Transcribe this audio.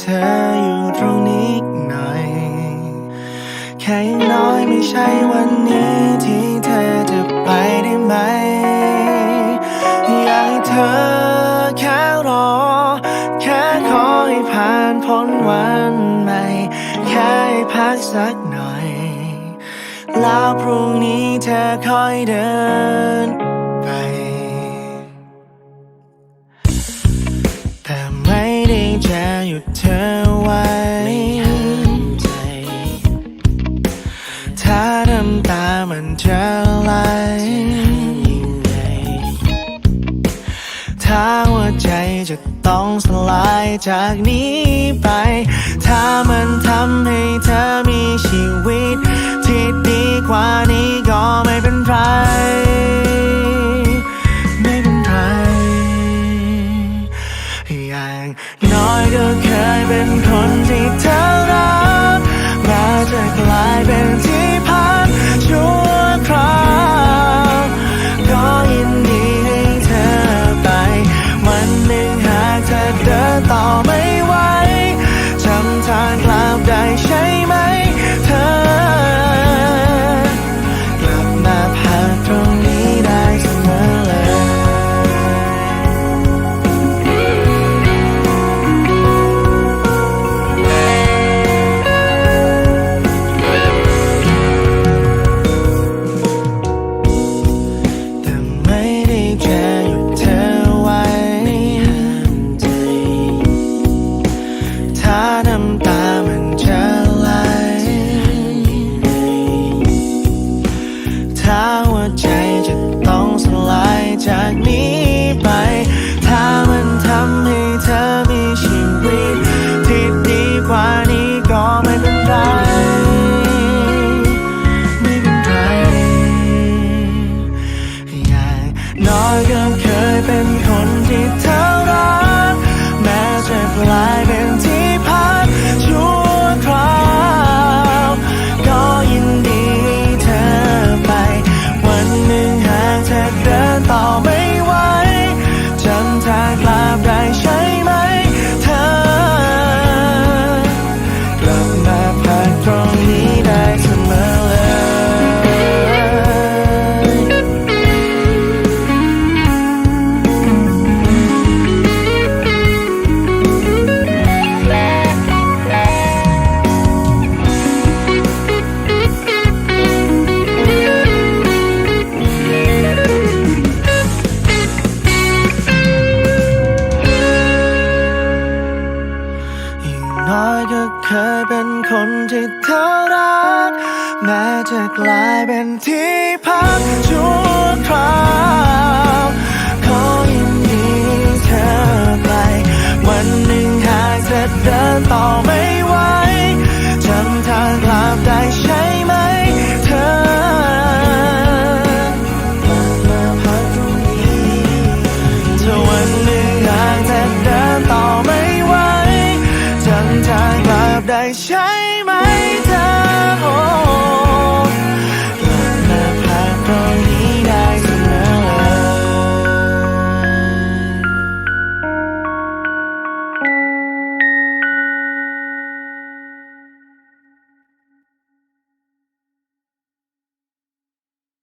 เธอ ใช่วันนี้ที่เธอจะไปได้ไหม อยากให้เธอแค่รอ แค่ขอให้ผ่านพ้นวันใหม่ แค่ให้พักสักหน่อย แล้วพรุ่งนี้เธอคอยเดินไป แต่ไม่ได้จะหยุดเธอ ถ้าว่าใจจะต้องสลายจากนี้ไป ถ้ามันทำให้เธอมีชีวิต ที่ดีกว่านี้ก็ไม่เป็นไรไม่เป็นไร อย่างน้อยก็เคยเป็นคนที่เธอ ที่เธอรัก แม้จะกลายเป็นที่พักชั่วคราว